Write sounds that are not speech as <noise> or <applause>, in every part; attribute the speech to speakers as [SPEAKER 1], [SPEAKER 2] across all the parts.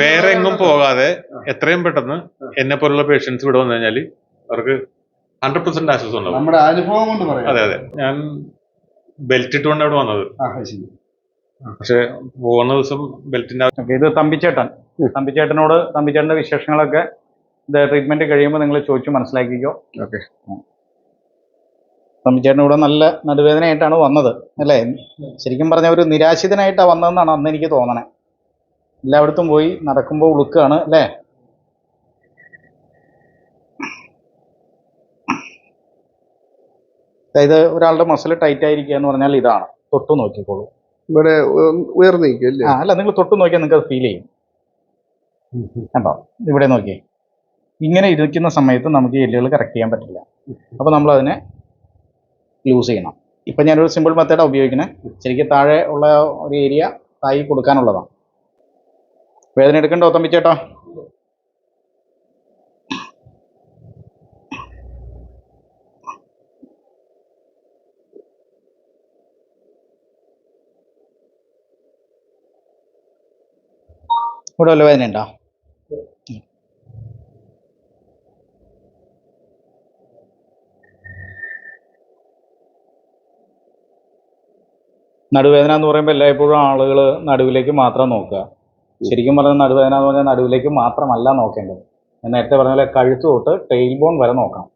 [SPEAKER 1] വേറെ എങ്ങും പോകാതെ എത്രയും പെട്ടെന്ന് എന്നെ പോലുള്ള പേഷ്യൻസ് ഇവിടെ വന്നു കഴിഞ്ഞാൽ അവർക്ക് ഹൺഡ്രഡ് പെർസെന്റ് ആശ്വാസം ഉണ്ടാവും.
[SPEAKER 2] നമ്മുടെ അനുഭവം കൊണ്ട് പറയാം.
[SPEAKER 1] അതെ അതെ. ഞാൻ ബെൽറ്റ് ഇട്ടുകൊണ്ട് അവിടെ വന്നത്. പക്ഷെ പോകുന്ന ദിവസം ബെൽറ്റിന്റെ
[SPEAKER 3] ഇത് തമ്പിച്ചേട്ടൻ. തമ്പിച്ചേട്ടനോട് തമ്പിച്ചേട്ടന്റെ വിശേഷങ്ങളൊക്കെ ഇത് ട്രീറ്റ്മെന്റ് കഴിയുമ്പോൾ നിങ്ങൾ ചോദിച്ചു മനസ്സിലാക്കിക്കോ.
[SPEAKER 2] ഓക്കെ.
[SPEAKER 3] തമ്പിച്ചേട്ടൻ ഇവിടെ നല്ല നടുവേദനയായിട്ടാണ് വന്നത്. അല്ലേ? ശരിക്കും പറഞ്ഞ ഒരു നിരാശിതനായിട്ടാണ് വന്നതെന്നാണ് അന്ന് എനിക്ക് തോന്നണേ. എല്ലായിടത്തും പോയി നടക്കുമ്പോൾ ഉളുക്കാണ് അല്ലേ? അതായത് ഒരാളുടെ മസിൽ ടൈറ്റ് ആയിരിക്കുക എന്ന് പറഞ്ഞാൽ ഇതാണ്. തൊട്ട് നോക്കിക്കോളൂ.
[SPEAKER 2] ഇവിടെ ഉയർന്നു നിൽക്കും അല്ല?
[SPEAKER 3] നിങ്ങൾ തൊട്ട് നോക്കിയാൽ നിങ്ങൾക്ക് അത് ഫീൽ ചെയ്യും. കണ്ടോ? ഇവിടെ നോക്കിയേ ഇങ്ങനെ ഇരിക്കുന്ന സമയത്ത് നമുക്ക് എല്ലുകൾ കറക്റ്റ് ചെയ്യാൻ പറ്റില്ല. അപ്പോൾ നമ്മൾ അതിനെ ലൂസ് ചെയ്യണം. ഇപ്പം ഞാനൊരു സിമ്പിൾ മെത്തേഡാണ് ഉപയോഗിക്കുന്നത് ശരിക്കും താഴെ ഉള്ള ഒരു ഏരിയ തായി കൊടുക്കാനുള്ളതാണ്. വേദന എടുക്കണ്ടോ തമ്പിച്ചേട്ടാ ഇവിടെ വല്ല വേദന ഉണ്ടോ? നടുവേദന എന്ന് പറയുമ്പോൾ എല്ലായ്പ്പോഴും ആളുകൾ നടുവിലേക്ക് മാത്രം നോക്കുക. ശരിക്കും പറഞ്ഞാൽ നടുവേദന എന്ന് പറഞ്ഞാൽ നടുവിലേക്ക് മാത്രമല്ല നോക്കേണ്ടത്. ഞാൻ നേരത്തെ പറഞ്ഞ പോലെ കഴുത്ത് തൊട്ട് ടെയിൽ ബോൺ വരെ നോക്കണം.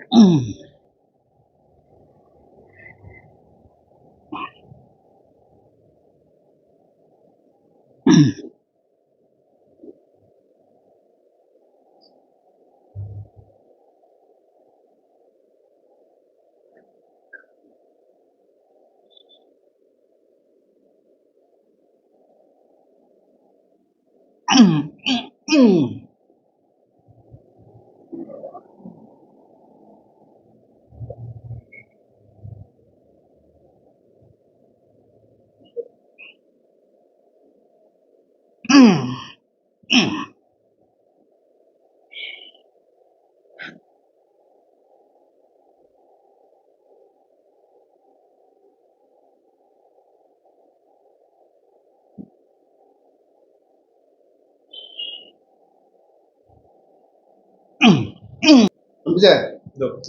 [SPEAKER 2] അംബിജേ,
[SPEAKER 1] ഇതോ.
[SPEAKER 2] നമസ്കാരം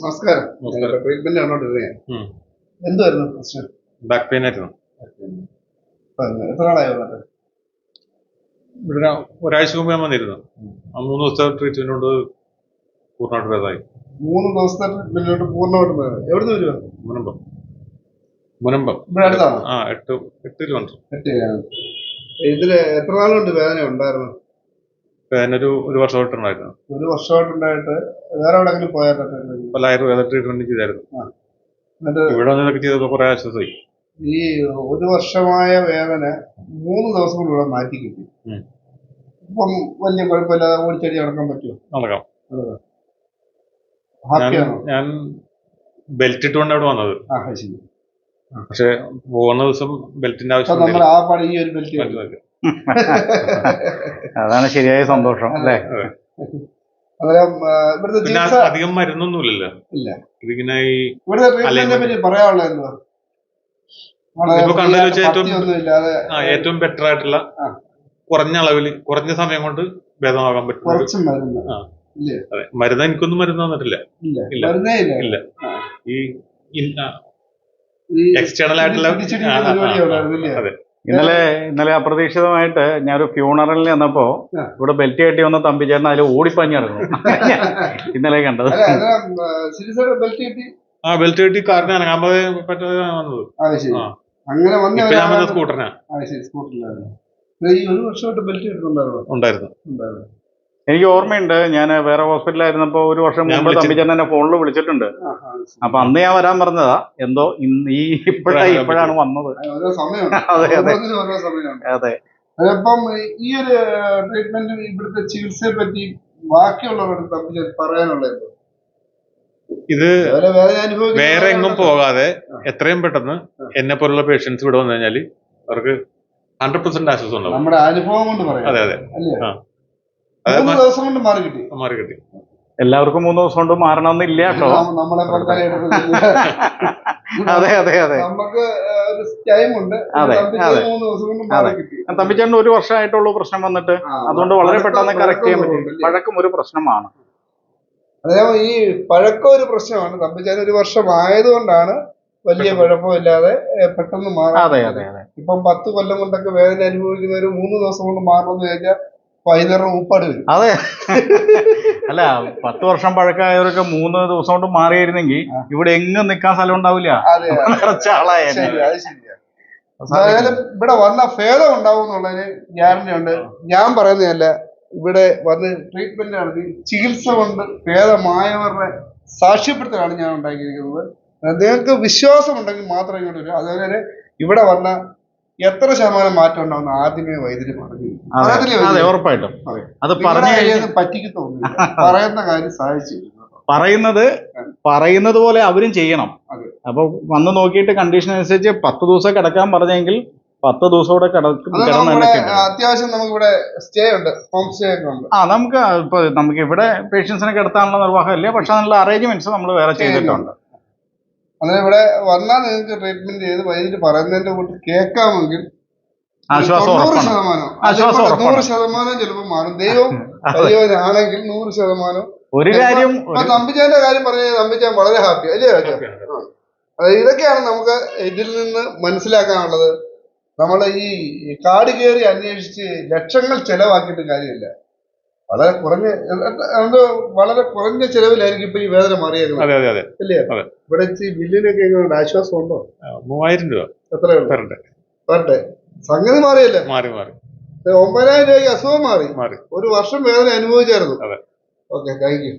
[SPEAKER 1] നമസ്കാരം.
[SPEAKER 2] ട്രീറ്റ്മെന്റ്
[SPEAKER 1] ഉം.
[SPEAKER 2] പ്രശ്നം?
[SPEAKER 1] ബാക്ക് പെയിൻ ആയിരുന്നു.
[SPEAKER 2] എത്ര നാളായി വന്നിട്ട്?
[SPEAKER 1] ഇവിടെ ഒരു- ഒരാഴ്ച മുമ്പ് ഞാൻ വന്നിരുന്നു. ആ മൂന്ന് ദിവസത്തെ ട്രീറ്റ്മെന്റ് കൊണ്ട് പൂർണമായിട്ട് ഭേദമായി.
[SPEAKER 2] മൂന്ന് ദിവസത്തെ ട്രീറ്റ്മെന്റിലോട്ട് പൂർണമായിട്ട് ഭേദമായി. എവിടുന്ന് വരുവാ?
[SPEAKER 1] മുനമ്പം. മുനമ്പം.
[SPEAKER 2] ഇവിടെ അടുത്താണോ?
[SPEAKER 1] ആ എട്ട് എട്ട് കിലോമീറ്റർ.
[SPEAKER 2] ഇതിൽ എത്ര നാളുണ്ട് വേദന ഉണ്ടായിരുന്നു?
[SPEAKER 1] വേദന ഒരു ഒരു വർഷമായിട്ടുണ്ടായിരുന്നു.
[SPEAKER 2] ഒരു വർഷമായിട്ടുണ്ടായിട്ട് വേറെ എവിടെങ്കിലും പോയാൽ
[SPEAKER 1] പല ആയുർവേദ ട്രീറ്റ്മെന്റ് ചെയ്തായിരുന്നു. ഇവിടെ വന്നതൊക്കെ ചെയ്തപ്പോൾ കുറെ ആശ്വാസമായി.
[SPEAKER 2] ഈ ഒരു വർഷമായ വേദന മൂന്ന് ദിവസം കൊണ്ട് ഇവിടെ മാറ്റി കിട്ടി. ഇപ്പം വലിയ കുഴപ്പമില്ലാതെ ഓടിച്ചടി നടക്കാൻ പറ്റുമോ?
[SPEAKER 1] നടക്കാം. ഞാൻ
[SPEAKER 2] ഹാപ്പിയാണോ?
[SPEAKER 1] ഞാൻ ബെൽറ്റ് ഇട്ടുകൊണ്ട് അവിടെ വന്നത്.
[SPEAKER 2] ആ ശരി.
[SPEAKER 1] പക്ഷെ പോകുന്ന ദിവസം ബെൽറ്റിന്റെ
[SPEAKER 2] അപ്പൊ
[SPEAKER 1] ആവശ്യം
[SPEAKER 2] നമ്മൾ ആ ഈ ഒരു ബെൽറ്റ്. <laughs>
[SPEAKER 3] അതാണ് ശരിയായ സന്തോഷം അല്ലേ?
[SPEAKER 2] അന്നേരം ആ, ഇവിടുത്തെ
[SPEAKER 1] പിന്നെ
[SPEAKER 2] ചികിത്സ
[SPEAKER 1] അധികം മരുന്നൊന്നുമില്ലല്ലോ.
[SPEAKER 2] ഇല്ല.
[SPEAKER 1] ഇതിങ്ങനെ ഈ
[SPEAKER 2] ഇവിടുത്തെ ട്രീറ്റ്മെന്റിനെ പറ്റി പറയാനുള്ളത് എന്തുവാ? വളരെ
[SPEAKER 1] ഇപ്പൊ കണ്ടതിൽ വെച്ച് ഏറ്റവും- ആ, ഏറ്റവും ബെറ്റർ ആയിട്ടുള്ള
[SPEAKER 2] ആ.
[SPEAKER 1] കുറഞ്ഞ അളവിൽ കുറഞ്ഞ സമയം കൊണ്ട് ഭേദമാകാൻ പറ്റും
[SPEAKER 2] കുറച്ച് മരുന്ന്. ഇല്ലേ.
[SPEAKER 1] അതെ. മരുന്ന് എനിക്കൊന്നും മരുന്ന് തന്നിട്ടില്ല.
[SPEAKER 2] ഇല്ല.
[SPEAKER 1] ഇല്ല.
[SPEAKER 2] മരുന്നേ ഇല്ല.
[SPEAKER 1] ഇല്ല.
[SPEAKER 2] ആ.
[SPEAKER 1] ഈ
[SPEAKER 2] ഈ
[SPEAKER 1] എക്സ്റ്റേണൽ ആയിട്ടുള്ള ആ, ആ,
[SPEAKER 2] ഉണ്ടായിരുന്നില്ലേ?
[SPEAKER 1] അതെ.
[SPEAKER 3] ഇന്നലെ ഇന്നലെ അപ്രതീക്ഷിതമായിട്ട് ഞാനൊരു ഫ്യൂണറലിൽ ചെന്നപ്പോ
[SPEAKER 2] ആ.
[SPEAKER 3] ഇവിടെ ബെൽറ്റ് കെട്ടി വന്ന തമ്പി ചേട്ടൻ അതിൽ ഓടിപ്പഞ്ഞിറങ്ങും <laughs> ഇന്നലെ കണ്ടത്.
[SPEAKER 2] അല്ല അന്നേരം സീരിയസ് ബെൽറ്റ് കിട്ടി?
[SPEAKER 1] ആ ബെൽറ്റ് കെട്ടി കാറിന് ഇറങ്ങാൻ പറ്റാതെ വന്നത്.
[SPEAKER 2] ശരി.
[SPEAKER 1] ആ.
[SPEAKER 2] അങ്ങനെ വന്ന
[SPEAKER 1] ഇപ്പൊ ഞാൻ
[SPEAKER 2] ഒരാളാണ്
[SPEAKER 1] സ്കൂട്ടറിനാ.
[SPEAKER 2] ശരി സ്കൂട്ടറിലായിരുന്നു. ഈ ഒരു വർഷമായിട്ട് ബെൽറ്റ് കിട്ടുന്നുണ്ടായിരുന്നു
[SPEAKER 1] ഉണ്ടായിരുന്നു.
[SPEAKER 2] ഉണ്ടായിരുന്നു.
[SPEAKER 3] എനിക്ക് ഓർമ്മയുണ്ട് ഞാൻ വേറെ ഹോസ്പിറ്റലായിരുന്നപ്പോ ഒരു വർഷം മുമ്പ്. തമ്പിച്ചേട്ടൻ എന്നെ ഫോണിൽ വിളിച്ചിട്ടുണ്ട്. അപ്പൊ അന്ന് ഞാൻ വരാൻ പറഞ്ഞതാ എന്തോ ഇന്ന് ഈ ഇപ്പോഴാ
[SPEAKER 1] ഇപ്പോഴാണ്
[SPEAKER 3] വന്നത്. <laughs> അതെ, അതെ. അതെ.
[SPEAKER 2] അപ്പം ഈ ഒരു ട്രീറ്റ്മെന്റ് ഇവിടുത്തെ ചികിത്സയെ പറ്റി ബാക്കിയുള്ളവരുടെ തമ്മിൽ പറയാനുള്ളത്
[SPEAKER 1] ഇത് വേറെ എങ്ങും പോകാതെ എത്രയും പെട്ടെന്ന് എന്നെ പോലുള്ള പേഷ്യൻസ് ഇവിടെ വന്നു കഴിഞ്ഞാൽ അവർക്ക് ഹൺഡ്രഡ് പെർസെന്റ് ആശ്വാസം ഉണ്ടാവും.
[SPEAKER 2] നമ്മുടെ അനുഭവം കൊണ്ട് പറയാം.
[SPEAKER 1] അതെ അതെ.
[SPEAKER 2] അല്ലേ?
[SPEAKER 1] ആ.
[SPEAKER 2] മൂന്ന് ദിവസം കൊണ്ട് മാറി കിട്ടി.
[SPEAKER 1] മാറി കിട്ടി.
[SPEAKER 3] എല്ലാവർക്കും മൂന്ന് ദിവസം കൊണ്ട് മാറണമെന്നില്ല കേട്ടോ.
[SPEAKER 2] നമ്മളെ <laughs>
[SPEAKER 3] അതെ അതെ അതെ.
[SPEAKER 2] നമുക്ക്.
[SPEAKER 3] തമ്പിച്ചേട്ടൻ ഒരു വർഷമായിട്ടുള്ള പ്രശ്നം വന്നിട്ട്. അതുകൊണ്ട് വളരെ പെട്ടെന്ന് കറക്റ്റ് ചെയ്യാൻ പറ്റും.
[SPEAKER 2] പഴക്കം
[SPEAKER 3] പഴക്കം ഒരു പ്രശ്നമാണ്.
[SPEAKER 2] അതേപോലെ ഈ പഴക്കം ഒരു പ്രശ്നമാണ്. തമ്പിച്ചേട്ടൻ ഒരു വർഷം ആയതുകൊണ്ടാണ് വലിയ കുഴപ്പമില്ലാതെ പെട്ടെന്ന് മാറാം
[SPEAKER 3] അതെ അതെ അതെ.
[SPEAKER 2] ഇപ്പം പത്ത് കൊല്ലം കൊണ്ടൊക്കെ വേദന അനുഭവിക്കുന്നവര് മൂന്ന് ദിവസം കൊണ്ട് മാറണമെന്ന് ചോദിച്ചാൽ വൈകുന്നേരം ഉപ്പാട് വരും.
[SPEAKER 3] അതെ. അല്ല പത്ത് വർഷം പഴക്കമായവരൊക്കെ മൂന്ന് ദിവസം കൊണ്ട് മാറിയിരുന്നെങ്കിൽ ഇവിടെ എങ്ങും നിൽക്കാൻ സ്ഥലം ഉണ്ടാവില്ല.
[SPEAKER 2] അതെ
[SPEAKER 3] നിറച്ച ആളായ
[SPEAKER 2] ശരി അത് ശരിയാ. എന്തായാലും ഇവിടെ വന്ന ഭേദം ഉണ്ടാവും എന്നുള്ളതിന് ഗ്യാരണ്ടി ഉണ്ട്. ഞാൻ പറയുന്നതല്ല ഇവിടെ വന്ന് ട്രീറ്റ്മെന്റ് നടത്തി ചികിത്സ കൊണ്ട് ഭേദമായവരുടെ സാക്ഷ്യപ്പെടുത്തലാണ് ഞാൻ ഉണ്ടാക്കിയിരിക്കുന്നത്. നിങ്ങൾക്ക് വിശ്വാസം ഉണ്ടെങ്കിൽ മാത്രമേ ഇങ്ങോട്ട് വരൂ അതുപോലെ തന്നെ ഇവിടെ വന്ന എത്ര ശതമാനം മാറ്റം ഉണ്ടാവുന്ന ആദ്യമേ വൈദ്യുതി പറഞ്ഞു
[SPEAKER 3] ഉറപ്പായിട്ടും.
[SPEAKER 2] അത്.
[SPEAKER 3] പറഞ്ഞു
[SPEAKER 2] പറ്റിക്ക് തോന്നുന്നില്ല പറയുന്ന കാര്യം സാധിച്ചു
[SPEAKER 3] പറയുന്നത് പറയുന്നത് പോലെ അവരും ചെയ്യണം. അപ്പൊ വന്ന് നോക്കിയിട്ട് കണ്ടീഷൻ അനുസരിച്ച് പത്ത് ദിവസം കിടക്കാൻ പറഞ്ഞെങ്കിൽ പത്ത് ദിവസം കൂടെ കിടക്കും
[SPEAKER 2] അത്യാവശ്യം
[SPEAKER 3] നമുക്ക്
[SPEAKER 2] നമുക്കിവിടെ സ്റ്റേ ഉണ്ട് ഹോം സ്റ്റേ ഒക്കെ ഉണ്ട്.
[SPEAKER 3] ആ നമുക്ക് ഇപ്പൊ നമുക്ക് ഇവിടെ പേഷ്യൻസിനെ കിടത്താനുള്ള നിർവാഹമില്ല. പക്ഷെ അതിനുള്ള അറേഞ്ച്മെന്റ്സ് നമ്മൾ വേറെ ചെയ്തിട്ടുണ്ട്.
[SPEAKER 2] അതിന് ഇവിടെ വന്നാൽ നിങ്ങൾക്ക് ട്രീറ്റ്മെന്റ് ചെയ്ത് വൈകിട്ട് പറയുന്നതിന്റെ കൂട്ടി കേൾക്കാമെങ്കിൽ നൂറ് ശതമാനം. നൂറ് ചിലപ്പോൾ മാറും. ദൈവം ദൈവനാണെങ്കിൽ നൂറ് ശതമാനം.
[SPEAKER 3] ഒരു കാര്യം
[SPEAKER 2] തമ്പിച്ചാന്റെ കാര്യം പറഞ്ഞാൽ തമ്പിച്ചാൻ വളരെ ഹാപ്പി അല്ലേ ഇതൊക്കെയാണ് നമുക്ക് ഇതിൽ നിന്ന് മനസ്സിലാക്കാനുള്ളത്. നമ്മൾ ഈ കാട് കയറി അന്വേഷിച്ച് ലക്ഷങ്ങൾ ചെലവാക്കിയിട്ട് കാര്യമില്ല. വളരെ കുറഞ്ഞ എന്തോ വളരെ കുറഞ്ഞ ചെലവിലായിരിക്കും ഇപ്പൊ ഈ വേദന മാറിയത്.
[SPEAKER 1] അതെ അതെ അതെ. അതെ.
[SPEAKER 2] ഇവിടെ ഈ ബില്ലിനൊക്കെ എങ്ങനെയുണ്ട് ആശ്വാസം ഉണ്ടോ
[SPEAKER 1] ആ, മൂവായിരം രൂപ.
[SPEAKER 2] എത്ര
[SPEAKER 1] തരണ്ടേ
[SPEAKER 2] വരട്ടെ സംഗതി മാറിയല്ലേ?
[SPEAKER 1] മാറി മാറി.
[SPEAKER 2] ഒമ്പതിനായിരം രൂപയ്ക്ക് അസുഖം മാറി.
[SPEAKER 1] മാറി.
[SPEAKER 2] ഒരു വർഷം വേദന അനുഭവിച്ചായിരുന്നു.
[SPEAKER 1] അതെ.
[SPEAKER 2] Okay thank you.